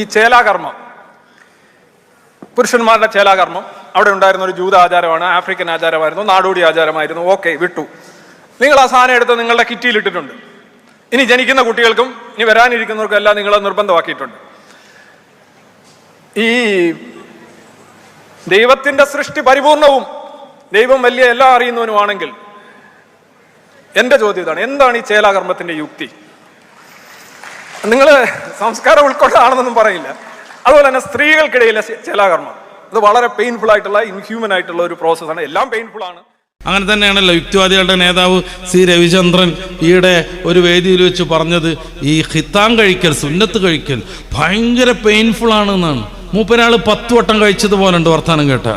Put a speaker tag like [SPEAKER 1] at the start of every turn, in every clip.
[SPEAKER 1] ഈ ചേലാകർമ്മം പുരുഷന്മാരുടെ ചേലാകർമ്മം അവിടെ ഉണ്ടായിരുന്ന ഒരു ജൂത ആചാരമാണ് ആഫ്രിക്കൻ ആചാരമായിരുന്നു നാടോടി ആചാരമായിരുന്നു ഓക്കെ വിട്ടു. നിങ്ങൾ ആ സാധനം എടുത്ത് നിങ്ങളുടെ കിറ്റിയിൽ ഇട്ടിട്ടുണ്ട്. ഇനി ജനിക്കുന്ന കുട്ടികൾക്കും ഇനി വരാനിരിക്കുന്നവർക്കും എല്ലാം നിങ്ങൾ നിർബന്ധമാക്കിയിട്ടുണ്ട്. ഈ ദൈവത്തിന്റെ സൃഷ്ടി പരിപൂർണവും ദൈവം വലിയ എല്ലാം അറിയുന്നവനുമാണെങ്കിൽ എന്റെ ചോദ്യം ഇതാണ് എന്താണ് ഈ ചേലാകർമ്മത്തിന്റെ യുക്തി? നിങ്ങൾ സംസ്കാരം ഉൾക്കൊണ്ടാണെന്നൊന്നും പറയില്ല. അതുപോലെ തന്നെ സ്ത്രീകൾക്കിടയിലെ ചലാകർമ്മം. അത് വളരെ പെയിൻഫുൾ ആയിട്ടുള്ള ഇൻഹ്യൂമൻ ആയിട്ടുള്ള ഒരു പ്രോസസ്സാണ് എല്ലാം പെയിൻഫുൾ ആണ്.
[SPEAKER 2] അങ്ങനെ തന്നെയാണല്ലോ യുക്തിവാദികളുടെ നേതാവ് സി രവിചന്ദ്രൻ ഈയിടെ ഒരു വേദിയിൽ വെച്ച് പറഞ്ഞത് ഈ ഹിത്താൻ കഴിക്കൽ സുന്നത്ത് കഴിക്കൽ ഭയങ്കര പെയിൻഫുൾ ആണ് എന്നാണ് മൂപ്പരാൾ പത്ത് വട്ടം കഴിച്ചതുപോലെ ഉണ്ട് വർത്താനം കേട്ട.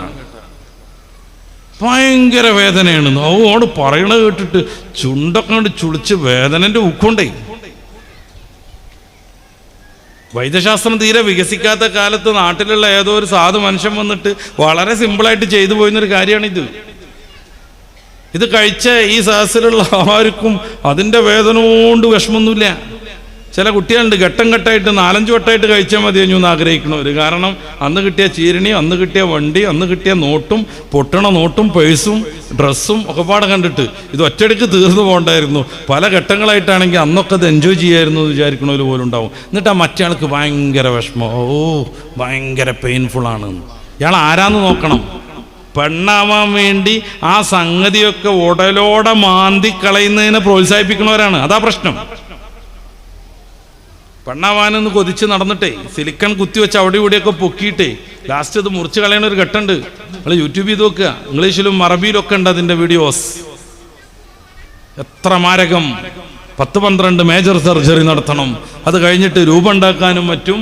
[SPEAKER 2] ഭയങ്കര വേദനയാണ്. ഓട് പറയണ കേട്ടിട്ട് ചുണ്ടൊക്കെ കൊണ്ട് ചുളിച്ച് വേദനന്റെ ഉക്കൊണ്ടേ. വൈദ്യശാസ്ത്രം തീരെ വികസിക്കാത്ത കാലത്ത് നാട്ടിലുള്ള ഏതോ ഒരു സാധു മനുഷ്യൻ വന്നിട്ട് വളരെ സിമ്പിളായിട്ട് ചെയ്തു പോയിരുന്നൊരു കാര്യമാണിത്. ഇത് കഴിച്ച ഈ സഹസിലുള്ള ആർക്കും അതിന്റെ വേദന കൊണ്ട് വിഷമമൊന്നുമില്ല ചില കുട്ടികളുണ്ട് ഘട്ടം ഘട്ടമായിട്ട് നാലഞ്ച് വട്ടമായിട്ട് കഴിച്ചാൽ മതി എന്ന് ആഗ്രഹിക്കണവർ കാരണം അന്ന് കിട്ടിയ ചീരണി അന്ന് കിട്ടിയ വണ്ടി അന്ന് കിട്ടിയ നോട്ടും പൊട്ടണ നോട്ടും പേഴ്സും ഡ്രസ്സും ഒക്കെ പാടെ കണ്ടിട്ട് ഇത് ഒറ്റയടിക്ക് തീർന്നു പോകണ്ടായിരുന്നു. പല ഘട്ടങ്ങളായിട്ടാണെങ്കിൽ അന്നൊക്കെ അത് എൻജോയ് ചെയ്യായിരുന്നു എന്ന് വിചാരിക്കണവർ പോലും ഉണ്ടാവും. എന്നിട്ട് ആ മറ്റേ ആൾക്ക് ഭയങ്കര വിഷമം. ഓ ഭയങ്കര പെയിൻഫുള്ളാണ് ഇയാൾ ആരാന്ന് നോക്കണം? പെണ്ണാവാൻ വേണ്ടി ആ സംഗതിയൊക്കെ ഉടലോടെ മാന്തി കളയുന്നതിനെ പ്രോത്സാഹിപ്പിക്കുന്നവരാണ്. അതാ പ്രശ്നം. പെണ്ണാവാനെന്ന് കൊതിച്ച് നടന്നിട്ടേ സിലിക്കൺ കുത്തി വെച്ച് അവിടെ ഇവിടെയൊക്കെ പൊക്കിയിട്ടേ ലാസ്റ്റ് ഇത് മുറിച്ച് കളയണ ഒരു ഘട്ടമുണ്ട് നിങ്ങൾ യൂട്യൂബ് ചെയ്ത് നോക്കുക. ഇംഗ്ലീഷിലും അറബിയിലും ഒക്കെ ഉണ്ട് അതിന്റെ വീഡിയോസ് എത്ര മാരകം. പത്ത് പന്ത്രണ്ട് മേജർ സർജറി നടത്തണം. അത് കഴിഞ്ഞിട്ട് രൂപം ഉണ്ടാക്കാനും മറ്റും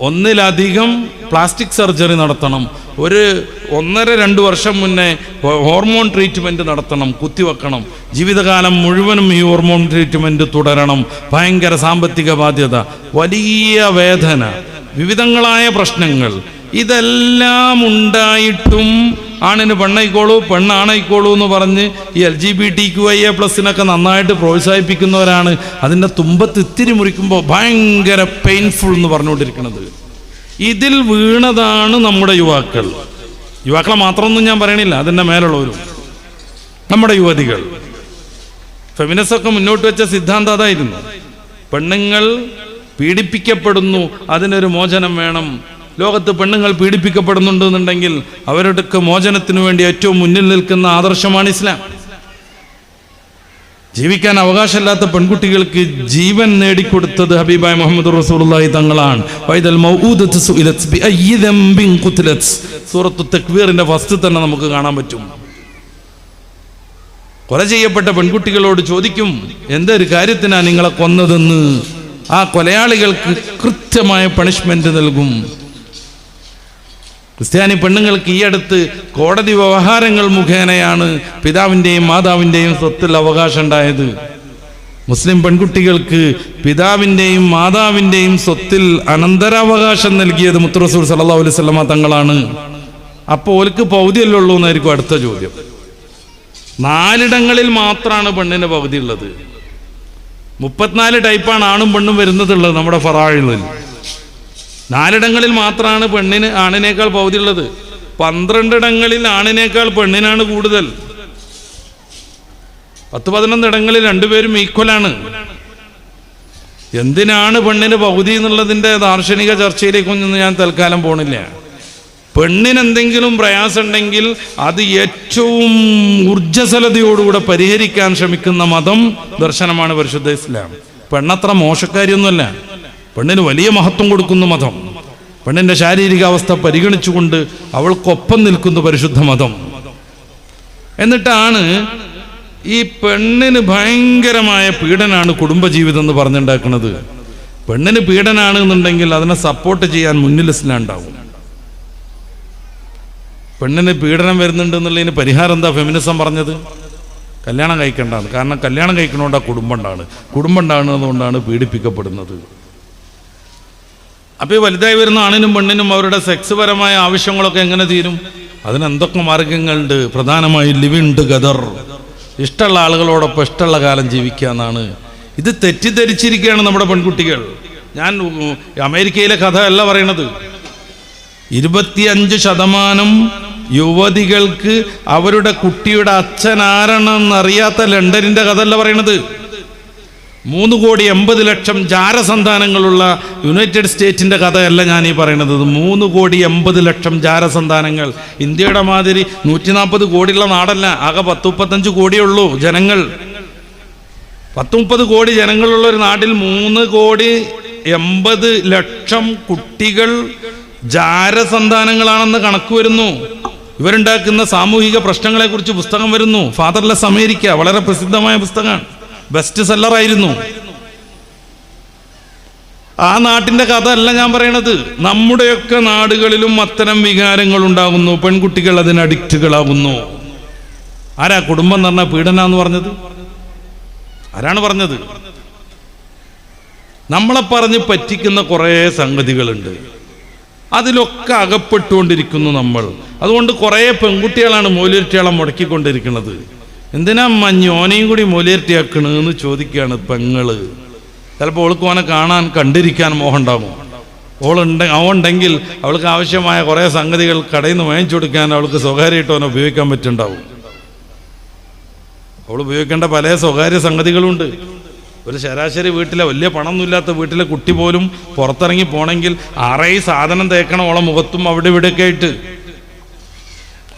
[SPEAKER 2] ഒന്നിലധികം പ്ലാസ്റ്റിക് സർജറി നടത്തണം. ഒരു ഒന്നര രണ്ട് വർഷം മുന്നേ ഹോർമോൺ ട്രീറ്റ്മെന്റ് നടത്തണം കുത്തിവെക്കണം. ജീവിതകാലം മുഴുവനും ഈ ഹോർമോൺ ട്രീറ്റ്മെന്റ് തുടരണം. ഭയങ്കര സാമ്പത്തിക ബാധ്യത. വലിയ വേദന. വിവിധങ്ങളായ പ്രശ്നങ്ങൾ. ഇതെല്ലാം ഉണ്ടായിട്ടും ആണിന് പെണ്ണായിക്കോളൂ പെണ്ണാണായിക്കോളൂ എന്ന് പറഞ്ഞ് ഈ L G B T Q I A പ്ലസിനൊക്കെ നന്നായിട്ട് പ്രോത്സാഹിപ്പിക്കുന്നവരാണ്. അതിന്റെ തുമ്പത്ത് ഇത്തിരി മുറിക്കുമ്പോൾ ഭയങ്കര പെയിൻഫുൾ എന്ന് പറഞ്ഞുകൊണ്ടിരിക്കുന്നത്. ഇതിൽ വീണതാണ് നമ്മുടെ യുവാക്കൾ. യുവാക്കളെ മാത്രമൊന്നും ഞാൻ പറയണില്ല അതിന്റെ മേലുള്ളവരും. നമ്മുടെ യുവതികൾ. ഫെമിനിസൊക്കെ മുന്നോട്ട് വെച്ച സിദ്ധാന്തം അതായിരുന്നു. പെണ്ണുങ്ങൾ പീഡിപ്പിക്കപ്പെടുന്നു അതിനൊരു മോചനം വേണം. ലോകത്ത് പെണ്ണുങ്ങൾ പീഡിപ്പിക്കപ്പെടുന്നുണ്ടെന്നുണ്ടെങ്കിൽ അവരുടെ മോചനത്തിന് വേണ്ടി ഏറ്റവും മുന്നിൽ നിൽക്കുന്ന ആദർശമാണ് ഇസ്ലാം. ജീവിക്കാൻ അവകാശമില്ലാത്ത പെൺകുട്ടികൾക്ക് ജീവൻ നേടിക്കൊടുത്തത് ഹബീബായ് മുഹമ്മദ് റസൂലി തങ്ങളാണ്. സൂറത്തു തക്വീറിന്റെ ഫസ്റ്റ് തന്നെ നമുക്ക് കാണാൻ പറ്റും. കൊല ചെയ്യപ്പെട്ട പെൺകുട്ടികളോട് ചോദിക്കും എന്തൊരു കാര്യത്തിനാണ് നിങ്ങളെ കൊന്നതെന്ന്? ആ കൊലയാളികൾക്ക് കൃത്യമായ പണിഷ്മെന്റ് നൽകും. ക്രിസ്ത്യാനി പെണ്ണുങ്ങൾക്ക് ഈ അടുത്ത് കോടതി വ്യവഹാരങ്ങൾ മുഖേനയാണ് പിതാവിന്റെയും മാതാവിന്റെയും സ്വത്തിൽ അവകാശം ഉണ്ടായത്. മുസ്ലിം പെൺകുട്ടികൾക്ക് പിതാവിന്റെയും മാതാവിന്റെയും സ്വത്തിൽ അനന്തരാവകാശം നൽകിയത് മുത്തറസൂർ സല്ലാ അലൈഹി സ്വലമ തങ്ങളാണ്. അപ്പോൾ ഓൽക്ക് പൗതിയല്ലേ ഉള്ളൂ എന്നായിരിക്കും അടുത്ത ചോദ്യം. നാലിടങ്ങളിൽ മാത്രമാണ് പെണ്ണിന് പകുതി ഉള്ളത് മുപ്പത്തിനാല് ടൈപ്പാണ് ആണും പെണ്ണും വരുന്നതുള്ളത് നമ്മുടെ ഫറാഴിലിൽ നാലിടങ്ങളിൽ മാത്രമാണ് പെണ്ണിന് ആണിനേക്കാൾ പൗതിയുള്ളത്. പന്ത്രണ്ടിടങ്ങളിൽ ആണിനേക്കാൾ പെണ്ണിനാണ് കൂടുതൽ. പത്ത് പതിനൊന്ന് ഇടങ്ങളിൽ രണ്ടുപേരും ഈക്വലാണ്. എന്തിനാണ് പെണ്ണിന് പൗതി എന്നുള്ളതിന്റെ ദാർശനിക ചർച്ചയിലേക്കൊന്നും ഞാൻ തൽക്കാലം പോണില്ല. പെണ്ണിന് എന്തെങ്കിലും പ്രയാസമുണ്ടെങ്കിൽ അത് ഏറ്റവും ഊർജസ്വലതയോടുകൂടെ പരിഹരിക്കാൻ ശ്രമിക്കുന്ന മതം ദർശനമാണ് പരിശുദ്ധ ഇസ്ലാം. പെണ്ണത്ര മോശക്കാരിയൊന്നുമല്ല. പെണ്ണിന് വലിയ മഹത്വം കൊടുക്കുന്ന മതം. പെണ്ണിന്റെ ശാരീരിക അവസ്ഥ പരിഗണിച്ചുകൊണ്ട് അവൾക്കൊപ്പം നിൽക്കുന്ന പരിശുദ്ധ മതം. എന്നിട്ടാണ് ഈ പെണ്ണിന് ഭയങ്കരമായ പീഡനാണ് കുടുംബജീവിതം എന്ന് പറഞ്ഞുണ്ടാക്കുന്നത്. പെണ്ണിന് പീഡനാണ് എന്നുണ്ടെങ്കിൽ അതിനെ സപ്പോർട്ട് ചെയ്യാൻ മുന്നിൽ ഇസ്ലാണ്ടാവും. പെണ്ണിന് പീഡനം വരുന്നുണ്ട് എന്നുള്ളതിന് പരിഹാരം എന്താ ഫെമിനിസം പറഞ്ഞത്? കല്യാണം കഴിക്കേണ്ടതാണ് കാരണം കല്യാണം കഴിക്കണോണ്ട് ആ കുടുംബം ഉണ്ടാണ് കുടുംബം ഉണ്ടാകുന്നതുകൊണ്ടാണ് പീഡിപ്പിക്കപ്പെടുന്നത്. അപ്പോൾ ഈ വലുതായി വരുന്ന ആണിനും പെണ്ണിനും അവരുടെ സെക്സ് പരമായ ആവശ്യങ്ങളൊക്കെ എങ്ങനെ തീരും? അതിന് എന്തൊക്കെ മാർഗങ്ങളുണ്ട്? പ്രധാനമായി ലിവിങ് ടുഗദർ. ഇഷ്ടമുള്ള ആളുകളോടൊപ്പം ഇഷ്ടമുള്ള കാലം ജീവിക്കുക എന്നാണ്. ഇത് തെറ്റിദ്ധരിച്ചിരിക്കുകയാണ് നമ്മുടെ പെൺകുട്ടികൾ. ഞാൻ അമേരിക്കയിലെ കഥ അല്ല പറയണത്. ഇരുപത്തിയഞ്ച് ശതമാനം യുവതികൾക്ക് അവരുടെ കുട്ടിയുടെ അച്ഛൻ ആരാണെന്നറിയാത്ത ലണ്ടനിന്റെ കഥ അല്ല പറയണത്. മൂന്ന് കോടി എൺപത് ലക്ഷം ജാരസന്താനങ്ങളുള്ള യുണൈറ്റഡ് സ്റ്റേറ്റിന്റെ കഥയല്ല ഞാൻ ഈ പറയുന്നത് മൂന്ന് കോടി എൺപത് ലക്ഷം ജാരസന്താനങ്ങൾ. ഇന്ത്യയുടെ മാതിരി നൂറ്റി നാൽപ്പത് കോടിയുള്ള നാടല്ല. ആകെ പത്ത് മുപ്പത്തഞ്ച് കോടിയുള്ളൂ ജനങ്ങൾ. പത്ത് മുപ്പത് കോടി ജനങ്ങളുള്ള ഒരു നാട്ടിൽ മൂന്ന് കോടി എൺപത് ലക്ഷം കുട്ടികൾ ജാരസന്താനങ്ങളാണെന്ന് കണക്ക് വരുന്നു. ഇവരുണ്ടാക്കുന്ന സാമൂഹിക പ്രശ്നങ്ങളെക്കുറിച്ച് പുസ്തകം വരുന്നു. ഫാദർലെസ് അമേരിക്ക വളരെ പ്രസിദ്ധമായ പുസ്തകമാണ്. ബെസ്റ്റ് സെല്ലറായിരുന്നു ആ നാട്ടിന്റെ കഥ അല്ല ഞാൻ പറയണത്. നമ്മുടെയൊക്കെ നാടുകളിലും അത്തരം വികാരങ്ങൾ ഉണ്ടാകുന്നു. പെൺകുട്ടികൾ അതിന് അഡിക്റ്റുകളാകുന്നു. ആരാ കുടുംബം എന്ന് പറഞ്ഞ പീഡന എന്ന് പറഞ്ഞത്? ആരാണ് പറഞ്ഞത്? നമ്മളെ പറഞ്ഞ് പറ്റിക്കുന്ന കുറേ സംഗതികളുണ്ട്. അതിലൊക്കെ അകപ്പെട്ടുകൊണ്ടിരിക്കുന്നു നമ്മൾ. അതുകൊണ്ട് കുറേ പെൺകുട്ടികളാണ് മൂലിയർട്ടിയാളെ മുടക്കിക്കൊണ്ടിരിക്കുന്നത്. എന്തിനാ മഞ്ഞ് ഓനെയും കൂടി മൂലിയർട്ടിയാക്കണെന്ന് ചോദിക്കുകയാണ് പെങ്ങൾ. ചിലപ്പോൾ ഓൾക്ക് ഓനെ കാണാൻ കണ്ടിരിക്കാൻ മോഹം ഉണ്ടാകും ഓളുണ്ട് അവണ്ടെങ്കിൽ അവൾക്ക് ആവശ്യമായ കുറേ സംഗതികൾ കടയിൽ നിന്ന് വാങ്ങിച്ചു കൊടുക്കാൻ അവൾക്ക് സ്വകാര്യമായിട്ട് അവനെ ഉപയോഗിക്കാൻ പറ്റുണ്ടാവും അവൾ ഉപയോഗിക്കേണ്ട പല സ്വകാര്യ സംഗതികളുണ്ട്. ഒരു ശരാശരി വീട്ടിലെ വലിയ പണമൊന്നുമില്ലാത്ത വീട്ടിലെ കുട്ടി പോലും പുറത്തിറങ്ങി പോണെങ്കിൽ ആറേ സാധനം തേക്കണം ഓളെ മുഖത്തും അവിടെ ഇവിടെയൊക്കെ ആയിട്ട്.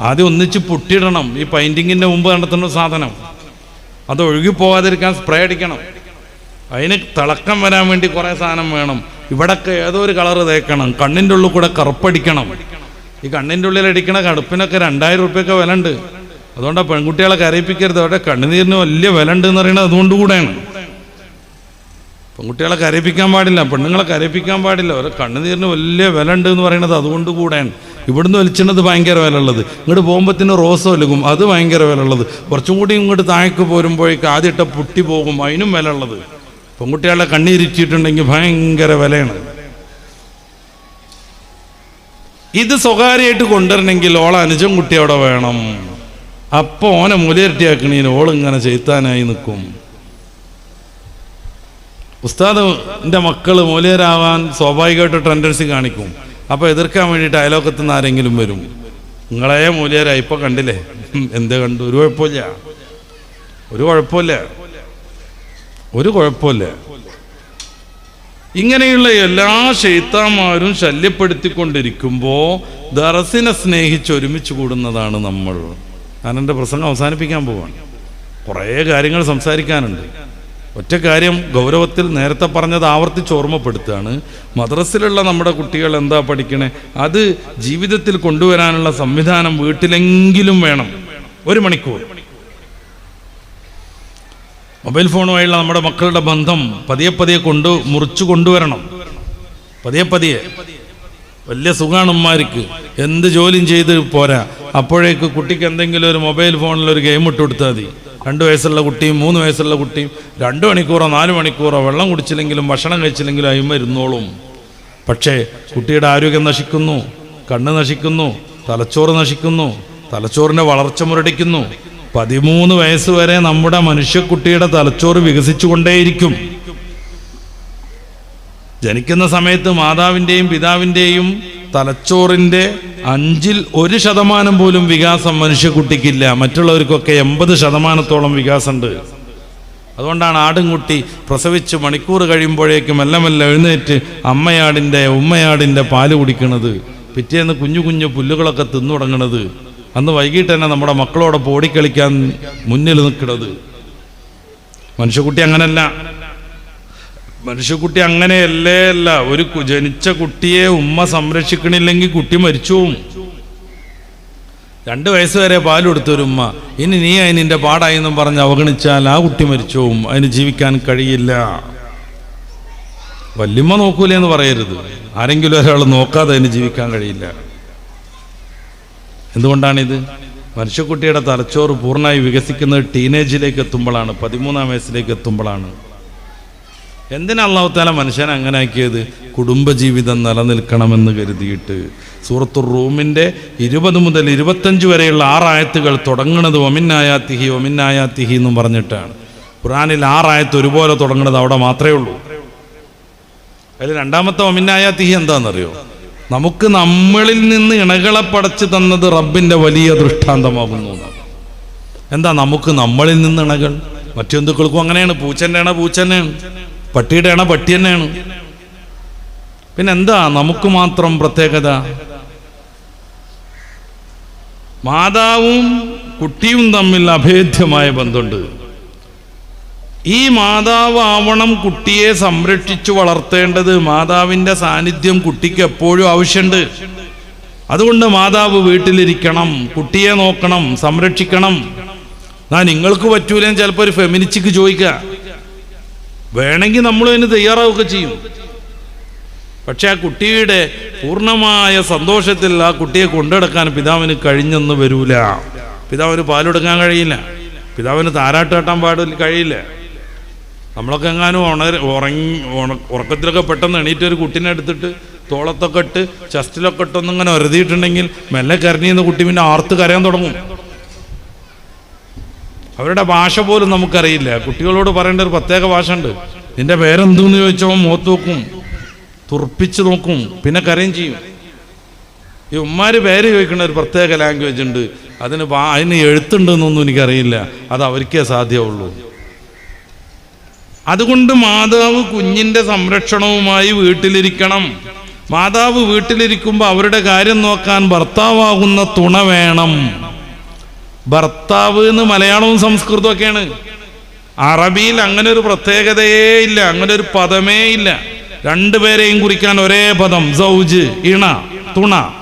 [SPEAKER 2] ആദ്യം ഒന്നിച്ച് പൊട്ടിയിടണം ഈ പെയിന്റിങ്ങിന്റെ മുമ്പ് നടത്തുന്ന സാധനം. അത് ഒഴുകി പോകാതിരിക്കാൻ സ്പ്രേ അടിക്കണം. അതിന് തിളക്കം വരാൻ വേണ്ടി കുറേ സാധനം വേണം. ഇവിടൊക്കെ ഏതോ ഒരു കളറ് തേക്കണം. കണ്ണിന്റെ ഉള്ളിൽ കൂടെ കറുപ്പടിക്കണം. ഈ കണ്ണിന്റെ ഉള്ളിൽ അടിക്കണ കടുപ്പിനൊക്കെ രണ്ടായിരം റുപ്യൊക്കെ വില ഉണ്ട് അതുകൊണ്ടാണ് പെൺകുട്ടികളെ കരയിപ്പിക്കരുത്. അവിടെ കണ്ണുനീരിന് വലിയ വില ഉണ്ട് എന്ന് പറയുന്നത് അതുകൊണ്ട് കൂടെയാണ്. പെൺകുട്ടികളെ കരയിപ്പിക്കാൻ പാടില്ല. പെണ്ണുങ്ങളെ കരയിപ്പിക്കാൻ പാടില്ല. അവരുടെ കണ്ണുനീരിന് വലിയ വില ഉണ്ട് എന്ന് പറയുന്നത് അതുകൊണ്ട് കൂടെയാണ്. ഇവിടുന്ന് വലിച്ചിണത് ഭയങ്കര വില ഉള്ളത് ഇങ്ങോട്ട് തന്നെ റോസ് ഒലുകും അത് ഭയങ്കര വില ഉള്ളത് കുറച്ചും കൂടി ഇങ്ങോട്ട് താഴേക്ക് പോരുമ്പോഴേക്ക് ആദ്യമിട്ട പൊട്ടി പോകും അതിനും വില ഉള്ളത് പെൺകുട്ടികളെ കണ്ണീരിച്ചിട്ടുണ്ടെങ്കിൽ ഭയങ്കര വിലയാണ്. ഇത് സ്വകാര്യമായിട്ട് കൊണ്ടുവരണമെങ്കിൽ ഓളെ അനുജം കുട്ടി അവിടെ വേണം. അപ്പോൾ ഓനെ മുലയിരട്ടിയാക്കണീന് ഓളിങ്ങനെ ചെയ്ത്താനായി നിൽക്കും. ഉസ്താദ് എന്റെ മക്കൾ മുലയരാവാൻ സ്വാഭാവികമായിട്ട് ടെൻഡൻസി കാണിക്കും. അപ്പോൾ എതിർക്കാൻ വേണ്ടിയിട്ട് അയലോക്കത്ത് നിന്ന് ആരെങ്കിലും വരും. നിങ്ങളെ മൂല്യരാ ഇപ്പൊ കണ്ടില്ലേ? എന്ത് കണ്ടു? ഒരു കുഴപ്പമില്ല. ഒരു കുഴപ്പമില്ല. ഒരു കുഴപ്പമില്ല. ഇങ്ങനെയുള്ള എല്ലാ ഷെയ്ത്താന്മാരും ശല്യപ്പെടുത്തിക്കൊണ്ടിരിക്കുമ്പോൾ ദറസിനെ സ്നേഹിച്ച് ഒരുമിച്ച് കൂടുന്നതാണ് നമ്മൾ. ഞാൻ എന്റെ പ്രസംഗം അവസാനിപ്പിക്കാൻ പോവാണ്. കുറേ കാര്യങ്ങൾ സംസാരിക്കാനുണ്ട്. ഒറ്റ കാര്യം ഗൗരവത്തിൽ നേരത്തെ പറഞ്ഞത് ആവർത്തിച്ച് ഓർമ്മപ്പെടുത്തുകയാണ്. മദ്രസിലുള്ള നമ്മുടെ കുട്ടികൾ എന്താ പഠിക്കണേ? അത് ജീവിതത്തിൽ കൊണ്ടുവരാനുള്ള സംവിധാനം വീട്ടിലെങ്കിലും വേണം. ഒരു മണിക്കൂർ. മൊബൈൽ ഫോണുമായുള്ള നമ്മുടെ മക്കളുടെ ബന്ധം പതിയെ പതിയെ കൊണ്ട് മുറിച്ചു കൊണ്ടുവരണം. പതിയെ പതിയെ. വലിയ സുഖാണ് ഉമ്മാർക്ക് എന്ത് ജോലിയും ചെയ്ത് പോരാ. അപ്പോഴേക്ക് കുട്ടിക്ക് എന്തെങ്കിലും ഒരു മൊബൈൽ ഫോണിൽ ഒരു ഗെയിം ഇട്ട് കൊടുത്താൽ മതി. രണ്ട് വയസ്സുള്ള കുട്ടിയും മൂന്ന് വയസ്സുള്ള കുട്ടിയും രണ്ട് മണിക്കൂറോ നാല് മണിക്കൂറോ വെള്ളം കുടിച്ചില്ലെങ്കിലും ഭക്ഷണം കഴിച്ചില്ലെങ്കിലും അയിമ ഇരുന്നോളും. പക്ഷേ കുട്ടിയുടെ ആരോഗ്യം നശിക്കുന്നു കണ്ണ് നശിക്കുന്നു തലച്ചോറ് നശിക്കുന്നു തലച്ചോറിന്റെ വളർച്ച മുരടിക്കുന്നു. പതിമൂന്ന് വയസ്സ് വരെ നമ്മുടെ മനുഷ്യക്കുട്ടിയുടെ തലച്ചോറ് വികസിച്ചുകൊണ്ടേയിരിക്കും. ജനിക്കുന്ന സമയത്ത് മാതാവിന്റെയും പിതാവിന്റെയും തലച്ചോറിന്റെ അഞ്ചിൽ ഒരു ശതമാനം പോലും വികാസം മനുഷ്യക്കുട്ടിക്കില്ല. മറ്റുള്ളവർക്കൊക്കെ എൺപത് ശതമാനത്തോളം വികാസമുണ്ട്. അതുകൊണ്ടാണ് ആടുംകുട്ടി പ്രസവിച്ച് മണിക്കൂർ കഴിയുമ്പോഴേക്കും മെല്ലെ മെല്ലെ എഴുന്നേറ്റ് അമ്മയാടിന്റെ ഉമ്മയാടിന്റെ പാൽ കുടിക്കണത്. പിറ്റേന്ന് കുഞ്ഞു കുഞ്ഞു പുല്ലുകളൊക്കെ തിന്നു തുടങ്ങണത് അന്ന് വൈകിട്ട് തന്നെ നമ്മുടെ മക്കളോടൊപ്പം ഓടിക്കളിക്കാൻ മുന്നിൽ നിൽക്കണത്. മനുഷ്യക്കുട്ടി അങ്ങനല്ല. മനുഷ്യക്കുട്ടി അങ്ങനെയല്ലേ അല്ല. ഒരു ജനിച്ച കുട്ടിയെ ഉമ്മ സംരക്ഷിക്കണില്ലെങ്കിൽ കുട്ടി മരിച്ചു രണ്ട് വയസ്സ് വരെ പാൽ കൊടുത്തൊരു ഉമ്മ. ഇനി നീ അതിനിന്റെ പാടായി എന്നും പറഞ്ഞ് അവഗണിച്ചാൽ ആ കുട്ടി മരിച്ചു പോവും. അതിന് ജീവിക്കാൻ കഴിയില്ല. വല്യമ്മ നോക്കൂലേ എന്ന് പറയരുത്. ആരെങ്കിലും ഒരാൾ നോക്കാതെ അതിന് ജീവിക്കാൻ കഴിയില്ല. എന്തുകൊണ്ടാണിത്? മനുഷ്യക്കുട്ടിയുടെ തലച്ചോറ് പൂർണമായി വികസിക്കുന്നത് ടീനേജിലേക്ക് എത്തുമ്പോഴാണ് പതിമൂന്നാം വയസ്സിലേക്ക് എത്തുമ്പോഴാണ്. എന്തിനാ അള്ളാഹുത്താല മനുഷ്യനെ അങ്ങനെ ആക്കിയത്? കുടുംബജീവിതം നിലനിൽക്കണമെന്ന് കരുതിയിട്ട്. സൂറത്തു റൂമിന്റെ ഇരുപത് മുതൽ ഇരുപത്തഞ്ച് വരെയുള്ള ആറായത്തുകൾ തുടങ്ങുന്നത് ഒമിന്നായാത്തിഹി ഒമിന്നായാത്തിഹി എന്നും പറഞ്ഞിട്ടാണ്. ഖുറാനിൽ ആറായത്ത് ഒരുപോലെ തുടങ്ങുന്നത് അവിടെ മാത്രമേ ഉള്ളൂ. അതിൽ രണ്ടാമത്തെ ഒമിന്നായാത്തിഹി തീഹി എന്താണെന്നറിയോ? നമുക്ക് നമ്മളിൽ നിന്ന് ഇണകളെ പടച്ചു തന്നത് റബ്ബിന്റെ വലിയ ദൃഷ്ടാന്തമാകുന്നു എന്താ നമുക്ക് നമ്മളിൽ നിന്ന് ഇണകൾ? മറ്റു ജന്തുക്കൾക്കും അങ്ങനെയാണ്. പൂച്ചന്നെയാണ് പൂച്ചന്നെയാണ് പട്ടിയുടെ അണ പട്ടി തന്നെയാണ്. പിന്നെ എന്താ നമുക്ക് മാത്രം പ്രത്യേകത? മാതാവും കുട്ടിയും തമ്മിൽ അഭേദ്യമായ ബന്ധമുണ്ട്. ഈ മാതാവ് ആവണം കുട്ടിയെ സംരക്ഷിച്ചു വളർത്തേണ്ടത് മാതാവിന്റെ സാന്നിധ്യം കുട്ടിക്ക് എപ്പോഴും ആവശ്യമുണ്ട്. അതുകൊണ്ട് മാതാവ് വീട്ടിലിരിക്കണം കുട്ടിയെ നോക്കണം സംരക്ഷിക്കണം. ഞാൻ നിങ്ങൾക്ക് പറ്റൂലെന്ന് ചിലപ്പോൾ ഒരു ഫെമിനിച്ചിക്ക് ചോദിക്കുക. വേണമെങ്കിൽ നമ്മൾ അതിന് തയ്യാറാവുകയൊക്കെ ചെയ്യും. പക്ഷെ ആ കുട്ടിയുടെ പൂർണമായ സന്തോഷത്തിൽ ആ കുട്ടിയെ കൊണ്ടുനടക്കാൻ പിതാവിന് കഴിഞ്ഞെന്ന് വരൂല. പിതാവിന് പാലെടുക്കാൻ കഴിയില്ല. പിതാവിന് താരാട്ട് കെട്ടാൻ പാടില്ല കഴിയില്ല. നമ്മളൊക്കെ എങ്ങാനും ഉണര ഉറങ്ങി ഉറക്കത്തിലൊക്കെ പെട്ടെന്ന് എണീറ്റ് ഒരു കുട്ടീനെ എടുത്തിട്ട് തോളത്തൊക്കെ ഇട്ട് ചസ്റ്റിലൊക്കെ ഇട്ടൊന്നിങ്ങനെ ഒരതിയിട്ടുണ്ടെങ്കിൽ മെല്ലെ കരഞ്ഞിന്ന് കുട്ടി പിന്നെ ആർത്ത് കരയാൻ തുടങ്ങും. അവരുടെ ഭാഷ പോലും നമുക്കറിയില്ല. കുട്ടികളോട് പറയേണ്ട ഒരു പ്രത്യേക ഭാഷ ഉണ്ട് നിന്റെ പേരെന്തെന്ന് ചോദിച്ചവൻ മുഖത്ത് നോക്കും തുറപ്പിച്ച് നോക്കും പിന്നെ കരയും ചെയ്യും. ഈ ഉമ്മാര് പേര് ചോദിക്കുന്ന ഒരു പ്രത്യേക ലാംഗ്വേജ് ഉണ്ട്. അതിന് അതിന് എഴുത്തുണ്ടെന്നൊന്നും എനിക്കറിയില്ല. അത് അവർക്കേ സാധ്യമുള്ളൂ അതുകൊണ്ട് മാതാവ് കുഞ്ഞിന്റെ സംരക്ഷണവുമായി വീട്ടിലിരിക്കണം. മാതാവ് വീട്ടിലിരിക്കുമ്പോൾ അവരുടെ കാര്യം നോക്കാൻ ഭർത്താവാകുന്ന തുണ വേണം. ഭർത്താവ് എന്ന് മലയാളവും സംസ്കൃതവും ഒക്കെയാണ്. അറബിയിൽ അങ്ങനെ ഒരു പ്രത്യേകതയേ ഇല്ല അങ്ങനെ ഒരു പദമേ ഇല്ല. രണ്ടുപേരെയും കുറിക്കാൻ ഒരേ പദം സൗജ് ഇണ തുണ.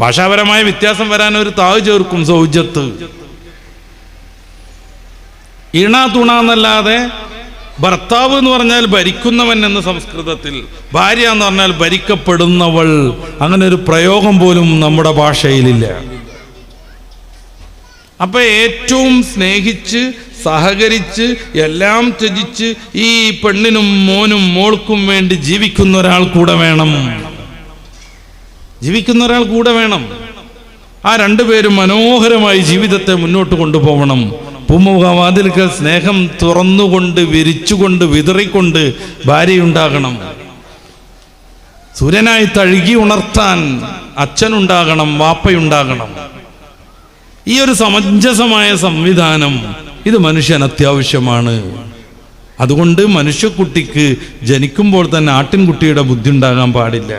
[SPEAKER 2] ഭാഷാപരമായ വ്യത്യാസം വരാൻ ഒരു താവ് ചേർക്കും സൗജത്ത്. ഇണ തുണ എന്നല്ലാതെ ഭർത്താവ് എന്ന് പറഞ്ഞാൽ ഭരിക്കുന്നവൻ എന്ന് സംസ്കൃതത്തിൽ ഭാര്യ എന്ന് പറഞ്ഞാൽ ഭരിക്കപ്പെടുന്നവൾ. അങ്ങനെ ഒരു പ്രയോഗം പോലും നമ്മുടെ ഭാഷയിലില്ല. അപ്പൊ ഏറ്റവും സ്നേഹിച്ച് സഹകരിച്ച് എല്ലാം ത്യജിച്ച് ഈ പെണ്ണിനും മോനും മോൾക്കും വേണ്ടി ജീവിക്കുന്ന ഒരാൾ കൂടെ വേണം. ജീവിക്കുന്ന ഒരാൾ കൂടെ വേണം. ആ രണ്ടുപേരും മനോഹരമായി ജീവിതത്തെ മുന്നോട്ട് കൊണ്ടുപോകണം. പൂമുഖവാതിൽക്കൽ സ്നേഹം തുറന്നുകൊണ്ട് വിരിച്ചുകൊണ്ട് വിതറിക്കൊണ്ട് ഭാര്യയുണ്ടാകണം. സൂര്യനായി തഴുകി ഉണർത്താൻ അച്ഛനുണ്ടാകണം വാപ്പയുണ്ടാകണം. ഈ ഒരു സമഞ്ജസമായ സംവിധാനം ഇത് മനുഷ്യൻ അത്യാവശ്യമാണ്. അതുകൊണ്ട് മനുഷ്യക്കുട്ടിക്ക് ജനിക്കുമ്പോൾ തന്നെ ആട്ടിൻകുട്ടിയുടെ ബുദ്ധി ഉണ്ടാകാൻ പാടില്ല.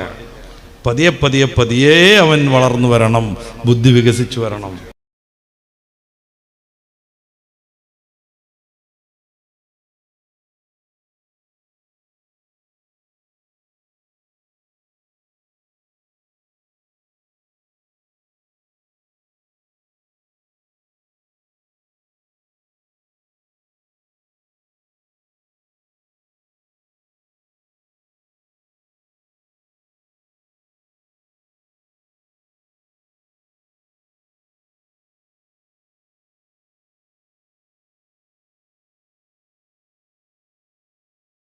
[SPEAKER 2] പതിയെ പതിയെ പതിയെ അവൻ വളർന്നു വരണം ബുദ്ധി വികസിച്ചു വരണം.